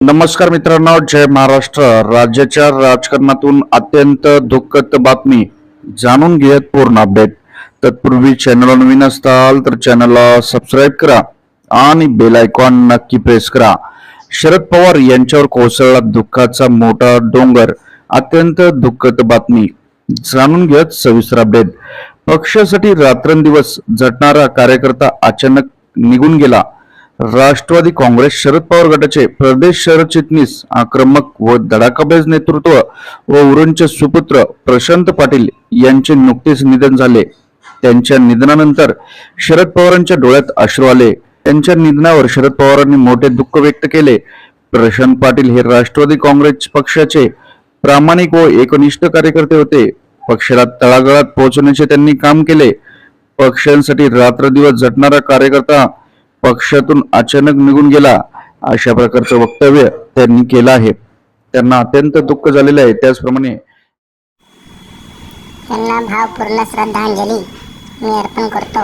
नमस्कार मित्रांनो जय महाराष्ट्र. राज्याच्या राजकारणातून अत्यंत दुःखद बातमी जाणून घेत पूर्ण अपडेट. तत्पूर्वी चॅनल नवीन असताल तर चॅनलला सबस्क्राईब करा आणि बेल आयकॉन नक्की प्रेस करा. शरद पवार यांच्यावर कोसळला दुःखाचा मोठा डोंगर अत्यंत दुःखद बातमी जाणून घेत सविस्तर अपडेट. पक्षासाठी रात्रंदिवस झटणारा कार्यकर्ता अचानक निघून गेला. राष्ट्रवादी काँग्रेस शरद पवार गटाचे प्रदेश सरचिटणीस आक्रमक व धडाकाबेज नेतृत्व व उरणचे सुपुत्र प्रशांत पाटील यांचे नुकतेच निधन झाले. त्यांच्या निधनानंतर शरद पवारांच्या डोळ्यात अश्रू आले. त्यांच्या निधनावर शरद पवारांनी मोठे दुःख व्यक्त केले. प्रशांत पाटील हे राष्ट्रवादी काँग्रेस पक्षाचे प्रामाणिक व एकनिष्ठ कार्यकर्ते होते. पक्षाला तळागाळात पोहोचवण्याचे त्यांनी काम केले. पक्षांसाठी रात्रदिवस झटणारा कार्यकर्ता पक्षातून अचानक निघून गेला अशा प्रकारचं वक्तव्य त्यांनी केलं आहे. त्यांना अत्यंत दुःख झालेलं आहे. त्याचप्रमाणे त्यांना भावपूर्ण श्रद्धांजली मी अर्पण करतो.